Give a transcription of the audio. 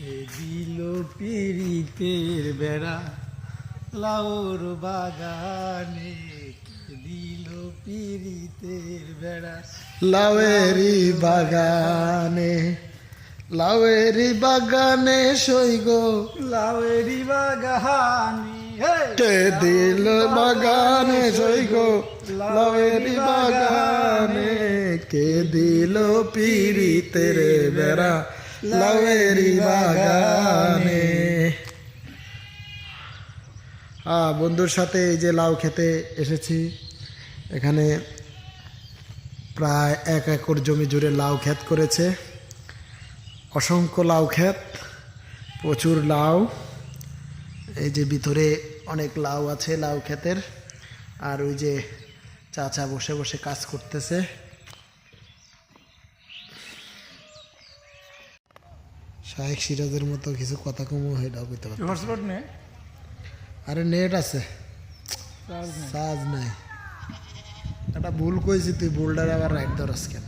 কে দিল পিরিতের বেড়া। লাউর বাগানে দিল পিরিতের বেড়া? লাউয়েরি বাগানে লাউয়েরি বাগানে সইগ লাউেরি বাগানে কে দিল বাগানে সইগ লাউয়েরি বাগানে কে দিল পিরিতের বেড়া। লাউয়েরি বাগানে। হ্যাঁ বন্ধুর সাথে এই যে লাউ খেতে এসেছি। এখানে প্রায় এক একর জমি জুড়ে লাউ ক্ষেত করেছে। অসংখ্য লাউ ক্ষেত, প্রচুর লাউ। এই যে ভিতরে অনেক লাউ আছে লাউ ক্ষেতের। আর ওই যে চাচা বসে বসে কাজ করতেছে। শাহেক সিরাজের মতো কিছু কথা কমও হয়ে কইতে হইতে পারে হটস্পট নে। আরে নেট আছে। চার্জ নাই। একটা ভুল কইছি তুই বোল্ডার আবার রাইট ধরাস কেন?